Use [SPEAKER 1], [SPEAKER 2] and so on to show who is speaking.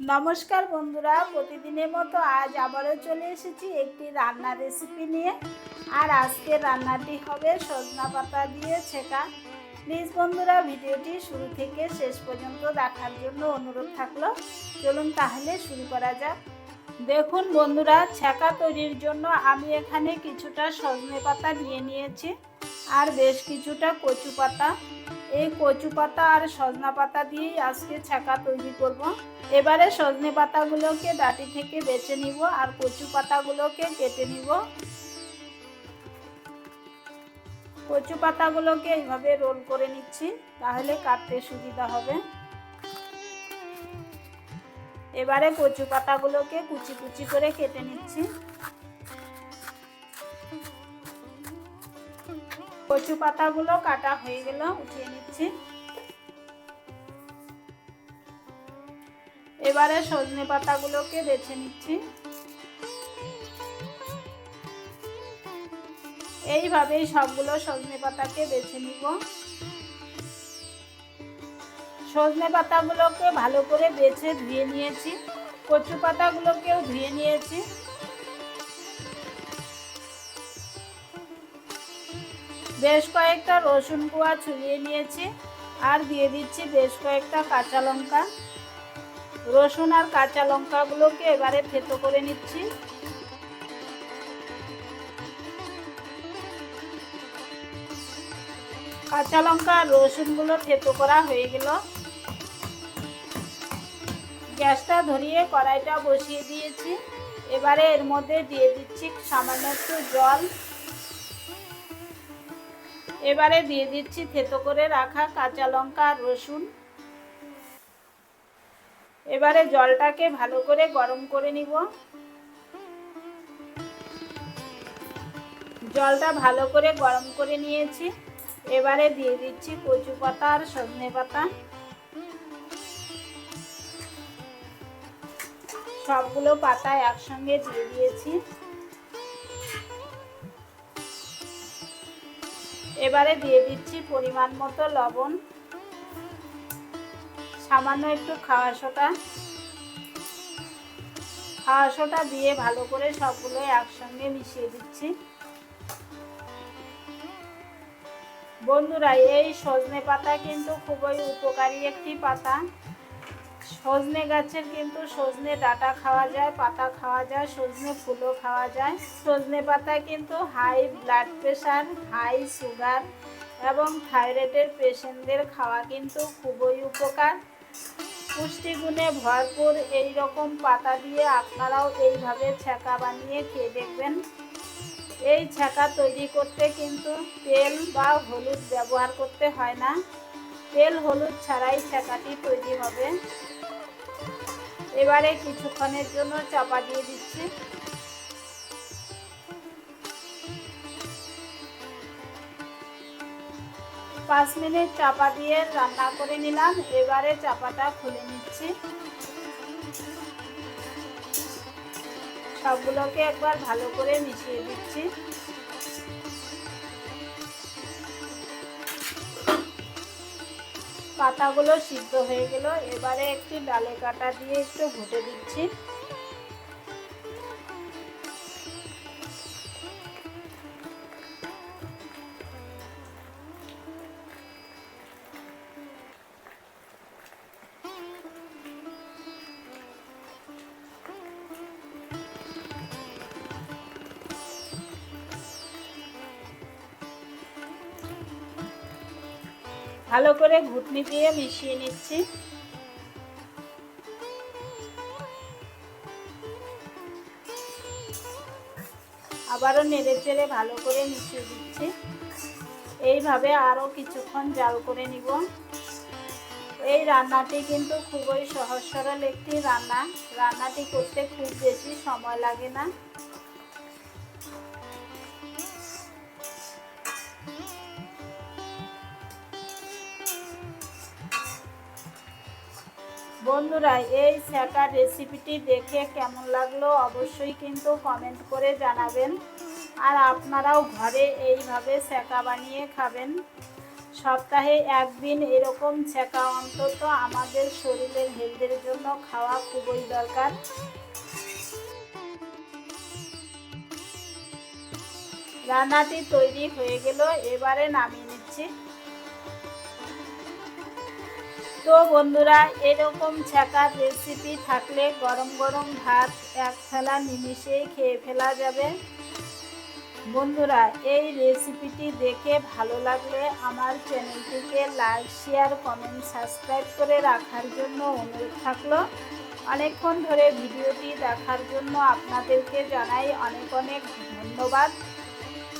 [SPEAKER 1] নমস্কার বন্ধুরা, প্রতিদিনের মতো আজ আবারও চলে এসেছি একটি রান্নার রেসিপি নিয়ে। আর আজকের রান্নাটি হবে সজনা পাতা দিয়ে ছেঁকা। প্লিজ বন্ধুরা, ভিডিওটি শুরু থেকে শেষ পর্যন্ত দেখার জন্য অনুরোধ থাকল। চলুন তাহলে শুরু করা যাক। দেখুন বন্ধুরা, ছেঁকা তৈরির জন্য আমি এখানে কিছুটা সজনে পাতা নিয়ে নিয়েছি। আর বেশ কিছুটা কচু পাতা এই কচু পাতা আর সজনা পাতা দিয়েই আজকে ছেঁকা তৈরি করব। এবারে সজনে পাতাগুলোকে ডাটি থেকে বেছে নিব আর কচু পাতাগুলোকে কেটে নিব। কচু পাতাগুলোকে এইভাবে রোল করে নিচ্ছি, তাহলে কাটতে সুবিধা হবে। এবারে কচু পাতাগুলোকে কুচি কুচি করে কেটে নিচ্ছি। কচু পাতাগুলো কাটা হয়ে গেল, উঠিয়ে নিচ্ছি। এবারে সজনে পাতাগুলোকে বেছে নিচ্ছি। এইভাবেই সবগুলো সজনে পাতাকে বেছে নিব। সজনে পাতাগুলোকে ভালো করে বেছে ধুয়ে নিয়েছি। কচু পাতাগুলোকেও ধুয়ে নিয়েছি। বেশ কয়েকটা রসুন কুয়া ছুলিয়ে নিয়েছি আর দিয়ে দিচ্ছি বেশ কয়েকটা কাঁচা লঙ্কা। রসুন আর কাঁচা লঙ্কাগুলোকে এবারে থেতো করে নিচ্ছি। কাঁচা লঙ্কা আর রসুনগুলো থেতো করা হয়ে গেল। গ্যাসটা ধরিয়ে কড়াইটা বসিয়ে দিয়েছি। এবারে এর মধ্যে দিয়ে দিচ্ছি সামান্য একটু জল। এবারে দিয়ে দিচ্ছি থেতো করে রাখা কাঁচা লঙ্কা আর রসুন। এবারে জলটাকে ভালো করে গরম করে নিব। জলটা ভালো করে গরম করে নিয়েছি। এবারে দিয়ে দিচ্ছি কচু পাতা আর সজনে পাতা। সবগুলো পাতা একসঙ্গে দিয়ে দিয়েছি। এবারে দিয়ে দিচ্ছি পরিমাণ মতো লবণ। সামান্য একটু খাওয়া সোটা। খাওয়া সোটা দিয়ে ভালো করে সবগুলো একসঙ্গে মিশিয়ে দিচ্ছি। বন্ধুরা, এই সজনে পাতা কিন্তু খুবই উপকারী একটি পাতা। সজনে গাছের কিন্তু সজনে ডাটা খাওয়া যায়, পাতা খাওয়া যায়, সজনে ফুলও খাওয়া যায়। সজনে পাতা কিন্তু high blood pressure high sugar এবং থাইরয়েডের পেশেন্টদের খাওয়া কিন্তু খুবই উপকার। পুষ্টিগুণে ভরপুর এই রকম পাতা দিয়ে আপনারাও এইভাবে ছেঁকা বানিয়ে খেয়ে দেখবেন। এই ছেঁকা তৈরি করতে কিন্তু তেল বা হলুদ ব্যবহার করতে হয় না। তেল হলুদ ছাড়াই ছেঁকাটি তৈরি হবে। এবারে কিছুক্ষণের জন্য চাপা দিয়ে দিচ্ছি। পাঁচ মিনিট চাপা দিয়ে রান্না করে নিলাম, এবারে চাপাটা খুলে নিচ্ছি। সবগুলোকে একবার ভালো করে মিশিয়ে দিচ্ছি। পাতাগুলো সিদ্ধ হয়ে গেল। এবারে একটি ডালে কাটা দিয়ে একটু ঘুটে দিচ্ছি। ভালো করে ঘুটনি দিয়ে মিশিয়ে নিচ্ছি। আবারও নেড়ে চেড়ে ভালো করে মিশিয়ে দিচ্ছি। এইভাবে আরও কিছুক্ষণ জাল করে নিব। এই রান্নাটি কিন্তু খুবই সহজ সরল একটি রান্না। রান্নাটি করতে খুব বেশি সময় লাগে না। বন্ধুরা, এই শেখার রেসিপিটি দেখে কেমন লাগল অবশ্যই কিন্তু কমেন্ট করে জানাবেন। আর আপনারাও ঘরে এইভাবে শেখা বানিয়ে খাবেন। সপ্তাহে একদিন এরকম ছেঁকা অন্তত আমাদের শরীরের হেলথের জন্য খাওয়া খুবই দরকার। রান্নাটি তৈরি হয়ে গেল, এবারে নামিয়ে নিচ্ছি। তো বন্ধুরা, এরকম ছ্যাঁকার রেসিপি থাকলে গরম গরম ভাত এক থালা নিমিষেই খেয়ে ফেলা যাবে। বন্ধুরা, এই রেসিপিটি দেখে ভালো লাগলে আমার চ্যানেলটিকে লাইক শেয়ার কমেন্ট সাবস্ক্রাইব করে রাখার জন্য অনুরোধ থাকল। অনেকক্ষণ ধরে ভিডিওটি দেখার জন্য আপনাদেরকে জানাই অনেক অনেক ধন্যবাদ।